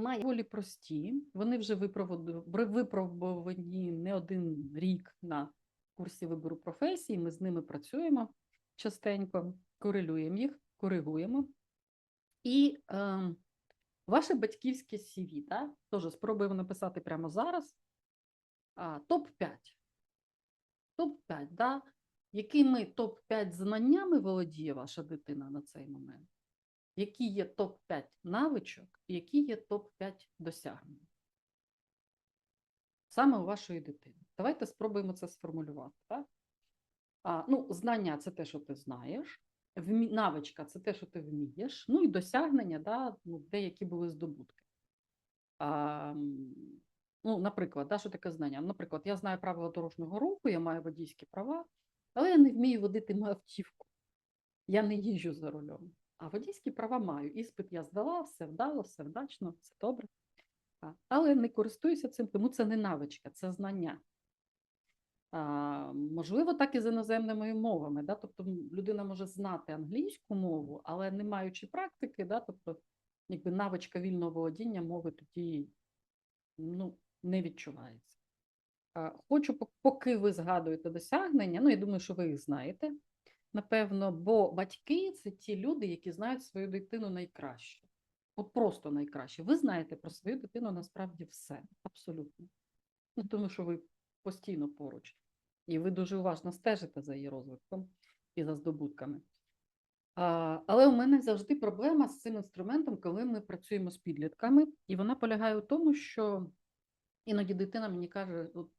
має волі прості, вони вже випробувані- ви- випробувані не один рік на курсі вибору професії. Ми з ними працюємо частенько, корелюємо їх, коригуємо. І е, ваше батьківське CV, да? теж спробуємо написати прямо зараз. А, топ-5. Топ-5, да? якими топ-5 знаннями володіє ваша дитина на цей момент? Які є топ-5 навичок, які є топ-5 досягнень? Саме у вашої дитини. Давайте спробуємо це сформулювати. Так? А, ну, знання це те, що ти знаєш, навичка це те, що ти вмієш, ну і досягнення, да, ну, деякі були здобутки. А, ну, наприклад, да, що таке знання? Наприклад, я знаю правила дорожнього руху, я маю водійські права, але я не вмію водити автівку. Я не їжджу за рулем. А водійські права маю. Іспит я здала, все вдало, все вдачно, все добре. Але не користуюся цим, тому це не навичка, це знання. А, можливо, так і з іноземними мовами. Да? Тобто людина може знати англійську мову, але не маючи практики, да? тобто якби навичка вільного володіння мови тоді ну, не відчувається. А, Хочу, поки ви згадуєте досягнення, ну я думаю, що ви їх знаєте, напевно, бо батьки це ті люди, які знають свою дитину найкраще. От просто найкраще. Ви знаєте про свою дитину насправді все, абсолютно. Ну, тому що ви постійно поруч, і ви дуже уважно стежите за її розвитком і за здобутками. А, але у мене завжди проблема з цим інструментом, коли ми працюємо з підлітками, і вона полягає у тому, що іноді дитина мені каже: от,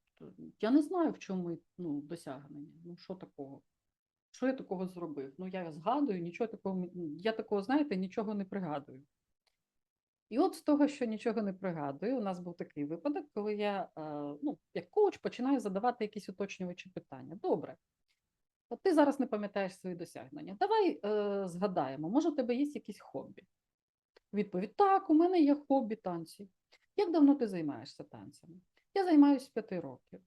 я не знаю, в чому ну, досягнення. Ну, що такого? Що я такого зробив? Ну, я згадую, нічого такого, я такого, знаєте, нічого не пригадую. І от з того, що нічого не пригадую, у нас був такий випадок, коли я, е, ну, як коуч, починаю задавати якісь уточнювачі питання. Добре, от ти зараз не пам'ятаєш свої досягнення. Давай е, згадаємо, може, у тебе є якісь хобі? Відповідь: так, у мене є хобі танці. Як давно ти займаєшся танцями? Я займаюся п'яти років.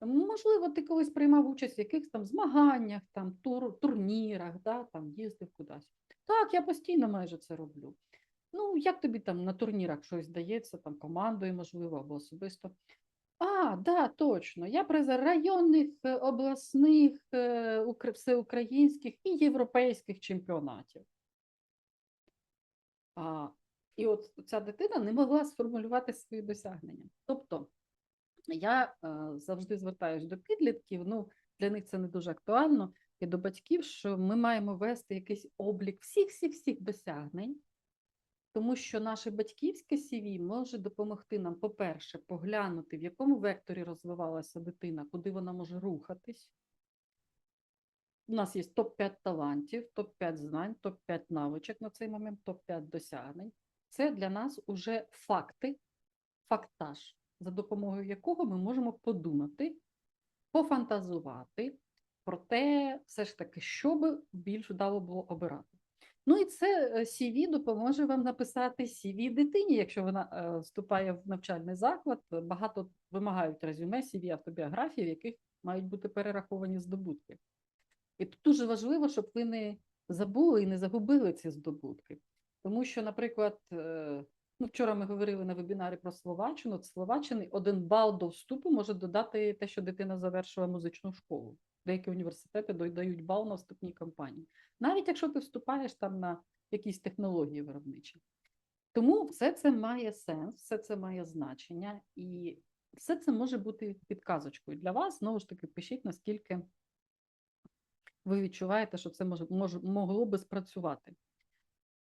Можливо, ти колись приймав участь в якихось там змаганнях, там тур, турнірах, да, там їздив кудись. Так, я постійно майже це роблю. Ну, як тобі там на турнірах щось дається, там командою, можливо, або особисто? А, да, точно. Я призер районних, е, обласних, е, всеукраїнських і європейських чемпіонатів. А, і от ця дитина не могла сформулювати свої досягнення. Тобто я е, завжди звертаюся до підлітків, ну для них це не дуже актуально, і до батьків, що ми маємо вести якийсь облік всіх-всіх-всіх досягнень, тому що наше батьківське CV може допомогти нам, по-перше, поглянути, в якому векторі розвивалася дитина, куди вона може рухатись. У нас є топ-5 талантів, топ-5 знань, топ-5 навичок на цей момент, топ-5 досягнень. Це для нас уже факти, фактаж, за допомогою якого ми можемо подумати, пофантазувати про те, все ж таки, що би більш вдало було обирати. Ну і це е, CV допоможе вам написати CV дитині, якщо вона е, вступає в навчальний заклад. Багато вимагають резюме, CV, автобіографії, в яких мають бути перераховані здобутки. І тут дуже важливо, щоб ви не забули і не загубили ці здобутки. Тому що, наприклад, е, ну, вчора ми говорили на вебінарі про Словаччину. Словаччини один бал до вступу може додати те, що дитина завершила музичну школу. Деякі університети додають бал на вступній кампанії. Навіть якщо ти вступаєш там на якісь технології виробничі. Тому все це має сенс, все це має значення, і все це може бути підказочкою для вас. Знову ж таки, пишіть, наскільки ви відчуваєте, що це може, може, могло би спрацювати.